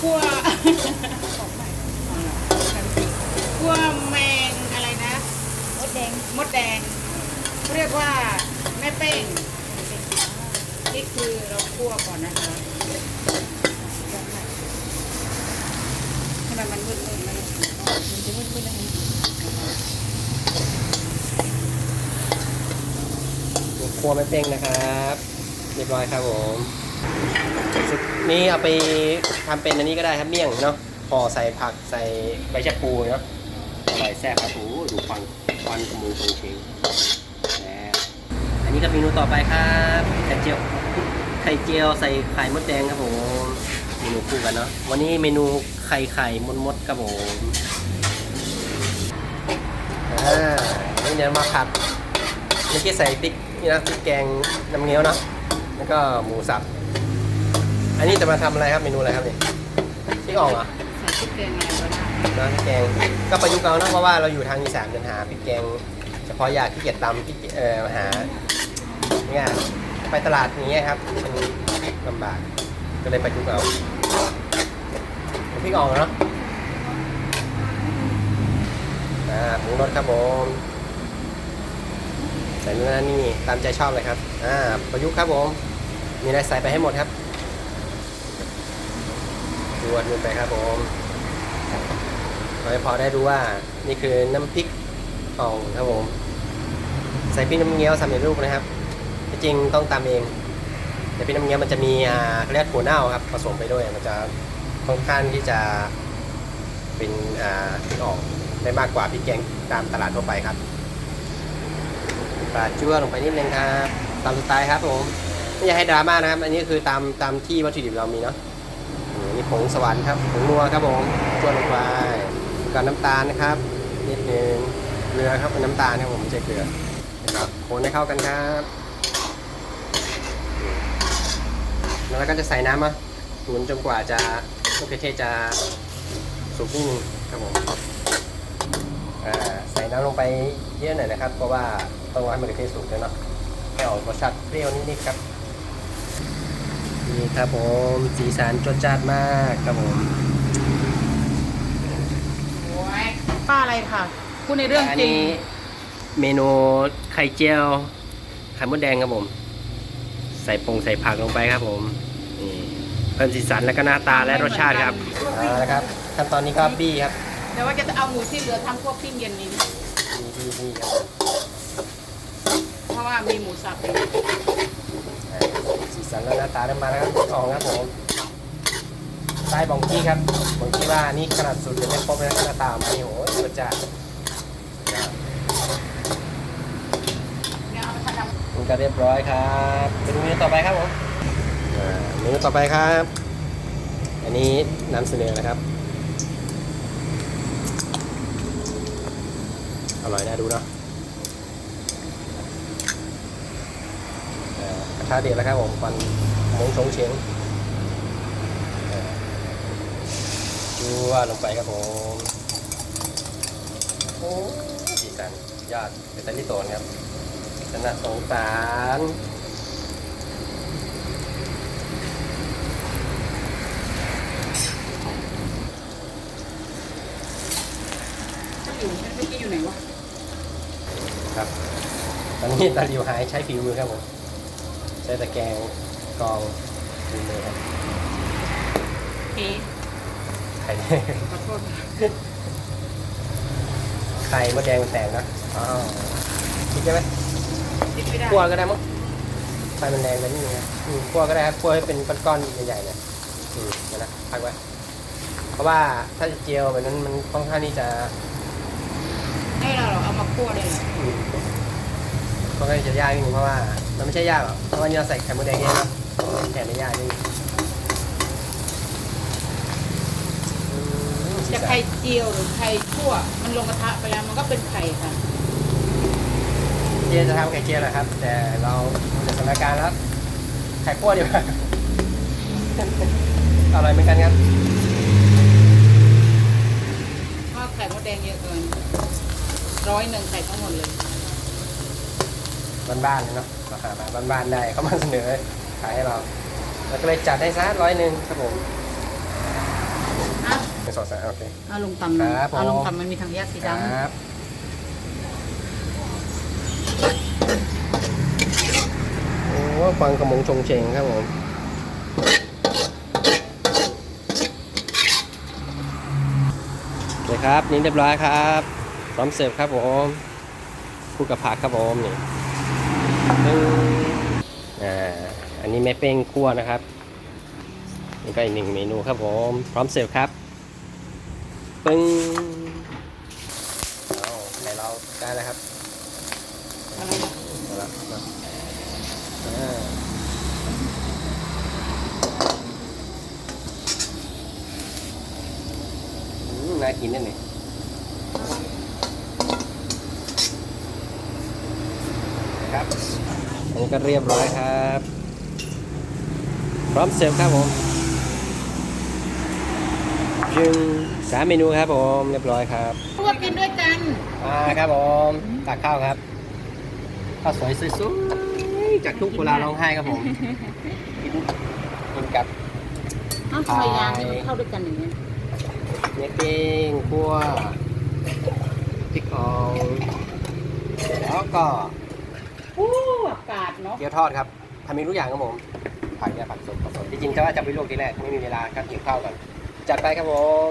คั่วคั่วแมงอะไรนะ มดแดงมดแดงเรียกว่าแม่เป้งนี่คือเราคั่วก่อนนะคะทำไมมันมืดๆมันมันจะมืดๆนะคะครัวไม่เป้งนะครับ เรียบร้อยครับผม สุดนี้เอาไปทำเป็นอันนี้ก็ได้ครับเมี่ยงเนาะห่อใส่ผักใส่ใบชะพูเนาะอร่อยแซ่บครับโอ้โหดูควันควันกระมือตรงเชงแล้วอันนี้ก็เมนูต่อไปครับไข่เจียวไข่เจียวใส่ไข่มดแดงครับผมเมนูคู่กันเนาะวันนี้เมนูไข่ไข่มดมดๆครับผมอ่านี่เดี๋ยวมาผัดเมื่อกี้ใส่พริกนี่นะพริกแกงน้ำเงี้ยวเนาะแล้วก็หมูสับ อันนี้จะมาทำอะไรครับเมนูอะไรครับเนี่ยพริกอ่องเหรอใส่พริกแกงอะไรก็ได้นะพริกแกงก็ประยุกต์เอานะเพราะว่าเราอยู่ทางอีสานเดินหาพริกแกงเฉพาะอยากที่เกียจตำพริกเอ่อหาเนี่ยไปตลาดอย่างเงี้ยครับมันลำบากก็เลยประยุกต์เอาพริกอ่องเนาะอ่าหมูรสครับผมใส่เนื้อนี่ตามใจชอบเลยครับอ่าประยุกต์ครับผมมีอะไรใส่ไปให้หมดครับ ดวดลงไปครับผมเราจะพอได้รู้ว่านี่คือน้ำพริกอ่องครับผม ใส่พริกน้ำเงี้ยวสำเร็จรูปนะครับจริงต้องตามเอง แต่พริกน้ำเงี้ยวมันจะมีอ่าเขาเรียกถั่วเน่าครับผสมไปด้วยมันจะค่อนข้างที่จะเป็นอ่าพริกอ่องได้มากกว่าพริกแกงตามตลาดทั่วไปครับปลาจั่วลงไปนิดนึงครับตามสไตล์ครับผมไม่อยากให้ดราม่านะครับ อันนี้คือตามตามที่วัตถุดิบเรามีเนาะ อืมนี่ผงสวรรค์ครับผงนัวครับผมจั่วลงไปกับน้ำตาลนะครับนิดนึงเกลือครับเป็นน้ำตาลครับผมไม่ใช่เกลือนะครับคนให้เข้ากันครับแล้วก็จะใส่น้ำมาตุ๋นจนกว่าจะมะเขือเทศจะสุกนิดนึงครับผมใส่น้ำลงไปเยอะหน่อยนะครับ เพราะว่าต้องให้มะเขือเทศสุกด้วยเนาะให้ออกรสชาติเปรี้ยวนิดๆครับ นี่ครับผมสีสันจดจ้านมากครับผมโอ้ยป้าอะไรค่ะพูดในเรื่องอันจริงนี้เมนูไข่เจียวไข่มดแดงครับผม ใส่ปงใส่ผักลงไปครับผมนี่เพิ่มสีสันและก็หน้าตาและรสชาติครับเอาละครับขั้นตอนนี้ก็บี้ครับแต่ว่าจะเอาหมูที่เหลือทำพวกปิ้งเย็นนี้ บี้บี้บี้ครับเพราะว่ามีหมูสับอยู่อ่า สีสันและหน้าตาเริ่มมาแล้วครับออกครับผมใต้บองกี้ครับบองกี้ว่านี่ขนาดสุดยังไม่ครบเลยหน้าตาออกมานี่โหรสจัดเนี่ามันก็เรียบร้อยครับเป็นเมนูต่อไปครับผมเมนูต่อไปครับ อันนี้นำเสนอนะครับอร่อยน่าดูเนาะ อ่ากระทะเดือดแล้วครับผมควันมงชงเชงอ่าจั่วลงไปครับผมโอ้สีสันยอดเป็นตันที่โตนครับชนะสงสารอยู่เมื่อกี้อยู่ไหนวะ ครับ ตอนนี้ตาลิวหายใช้ฝีมือครับผมใช้ตะแกรงกรองฝีมือครับเอ๊ะไข่ขอโทษไข่มดแดงมันแตกนะอ้าวคิดใช่ไหมคิดไม่ได้คั่วก็ได้มั้งไฟมันแรงไปนิดนึงนะอืมคั่วก็ได้ครับคั่วให้เป็นก้อนๆใหญ่ๆเลยอืมเดี๋ยวนะพักไว้เพราะว่าถ้าจะเจียวแบบนั้นมันค่อนข้างที่จะให้เราเหรอเอามาคั่วได้เหรออืมค่อนข้างที่จะยากนิดนึงเพราะว่า มันไม่ใช่ยากหรอกเพราะว่านี่เราใส่ไข่มดแดงเยอะนะแค่ไม่ยากนี่อืมสีจะสันไข่เจียวหรือไข่คั่ว มันลงกระทะไปแล้วมันก็เป็นไข่ค่ะเจียจะทำไข่เจียวแหละครับ แต่เราดูจากสถานการณ์แล้วไข่คั่วดีกว่าอร่อยเหมือนกันครับเพราะไข่มดแดงเยอะเกินร้อยหนึ่งไข่ทั้งหมดเลย บ้านๆเลยเนาะราคามาบ้านๆได้เขามาเสนอขายให้เราเราก็เลยจัดให้ซะร้อยหนึ่งครับผมนึ่งสองสามโอเค เอาลงต่ำนะครับผม เอาลงต่ำมันมีทางแยกสีคดำรับโอ้ฟังกระมงชงเชงครับผมโอเคครับ นี่เรียบร้อยครับพร้อมเสิร์ฟครับผมคู่กับผักครับผมนี่ปึ้ง อ่าอันนี้แม่เป้งคั่วนะครับนี่ก็อีกหนึ่งเมนูครับผม พร้อมเสิร์ฟครับ ปึ้งเอาไหนเราได้แล้วครับเอาละมาอ่าอืมน่ากินนั่นนี่นะครับ นนี้ก็เรียบร้อยครับ พร้อมเสิร์ฟครับผมจึงสามเมนูครับผมเรียบร้อยครับพวกกินด้วยกันมาครับผมตักข้าวครับข้าวสวยสวยๆจากทุกกุลาร้องไห้ครับผมกินกินกับอ้าวทำไมยางนี่มันเข้าด้วยกันอย่างนี้ยเนื้อปิ้งคั่วพริกอ่องแล้วก็ อู้อากาศเนาะเกี๊ยวทอดครับทำเองทุกอย่างครับผมผักเนี่ยผักสดผักสดจริงๆจะว่าจะไปลวกทีแรกไม่มีเวลาครับกินข้าวก่อนจัดไปครับผม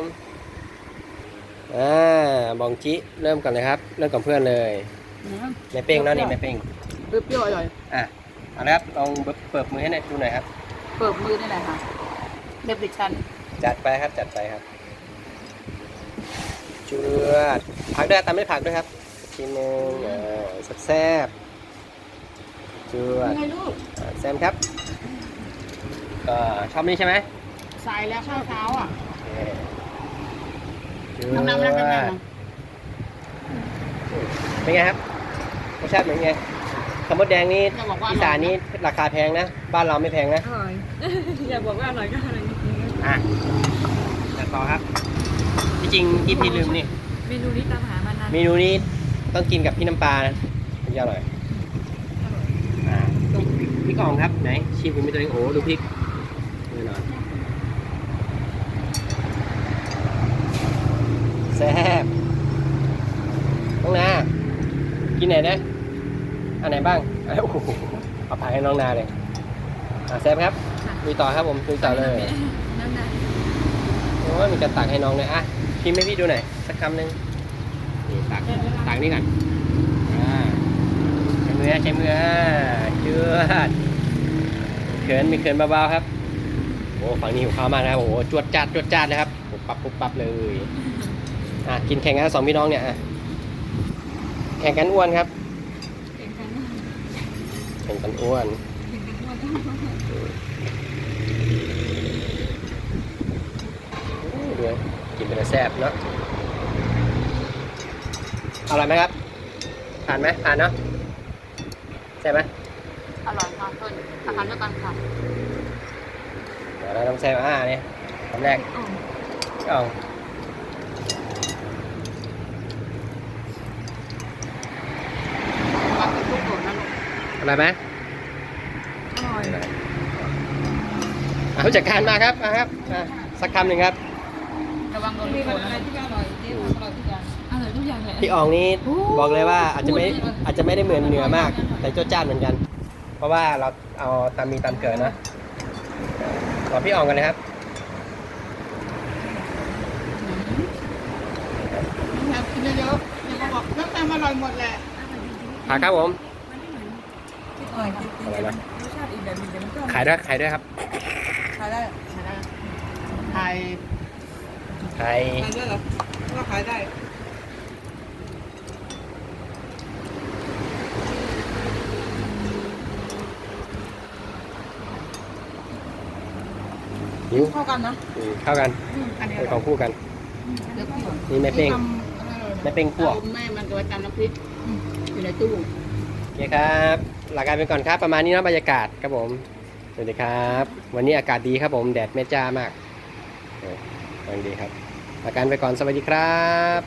อ่าบองจิเริ่มก่อนเลยครับ เริ่มกับเพื่อนเลยอืมแม่เป้งเนาะนี่แม่เป้งเปรี้ยวๆอร่อยอะเอาละครับลองเปิดมือให้หน่อยดูหน่อยครับ เปิดมือนี่แหละค่ะเด็บดิฉันจัดไปครับจัดไปครับเจือดผักด้วยตามด้วยผักด้วยครับทีนึงเออแซ่บๆเจือดยังไงลูกอ่าแซมครับก็ชอบนี่ใช่ไหมใส่แล้วข้าวเช้าอะ โอเคเจือน้ำน้ำแล้วเป็นไงดบ้างเป็นไงครับรสชาติเป็นไงขมดแดงนี่จะบอกว่าอีสานนี่ราคาแพงนะ บ้านเราไม่แพงนะ อร่อย อย่าบอกว่าอร่อยก็อร่อยจริงอะจัดต่อครับที่จริงที่พี่ลืมนี่ ๆเมนูนี้ตามหามานานเมนูนี้ต้องกินกับพี่น้ำปลานะถึงจะอร่อยอ่า พริกพริกอ่องครับไหนชิมเป็นตัวเองโอ้ดูพริกแน่นอนแซ่บน้องนา กินไหนนะอันไหนบ้างอะโอ้โหเอาผักให้น้องนาเลยอะแซ่บครับลุยต่อครับผมลุยต่อเลยน้ำนานโอ้ยมีกระตักให้น้องเลยอะชิมให้พี่ดูหน่อยสักคำหนึ่งนี่ตักตักนี่ก่อนอ่าใช้มือใช้มือ เชือดเขินมีเขินเบาๆครับโอ้ฝั่งนี้หิวข้าวมากนะครับโอ้โหจวดจัดจวดจัดนะครับปุบปับปุบปับเลยอะกินแข่งกันสองพี่น้องเนี่ยอะแข่งกันอ้วนครับแข่งกันอ้วนเก่งกันหมดโอ้เดี๋ยกินเป็นแซ่บเนาะอร่อยไหมครับผ่านไหมผ่านเนาะแซ่บไหม อร่อยค่ะเพื่อนอาหารด้วยกันค่ะเดี๋ยวเราต้องแซ่บอ่าเนี่ยคำแรกอ๋อเอาวางเป็นลูกโดดนะลูกอร่อยไหมอร่อยอะผู้จัดการมาครับมาครับอะสักคำหนึ่งครับระวังโดนลูมีกโดอะดไรนะที่อร่อยที่อร่อยทุกอย่างอร่อยทุกอย่างเลยพี่อ่องนี่บอกเลยว่าอาจจะไม่อาจจะไม่ได้เหมือนเหนือมาก แต่โจ้จ้านเหมือนกัน เพราะว่าเราเอาตามมีตามเกิดนะขอพี่อ่องกันเลยครับอยากกินเยอะๆอย่ามาบอกน้ำตาลอร่อยหมดแหละผักครับผมอร่อยจริงๆแต่มันรสชาติอีกแบบหนึงแต่มันก็ขายด้วยขายด้วยครับขายได้ไทยขายขายด้วยเหรอว่าขายได้ นิ้วเข้ากันนะอืมเข้ากันอันนี้อเป็นขร่อองยคู่กัน เดี๋ยวพี่นี่แม่เป้งทำแม่เป้งคั่วเอาแม่มันก็ไว้ตำน้ำพริกอยู่ในตู้โอเคครับลาการไปก่อนครับ ประมาณนี้เนาะบรรยากาศครับผมสวัสดีครับ วันนี้อากาศดีครับผมแดดไม่จ้ามากเออวันดีครับลาการไปก่อนสวัสดีครับ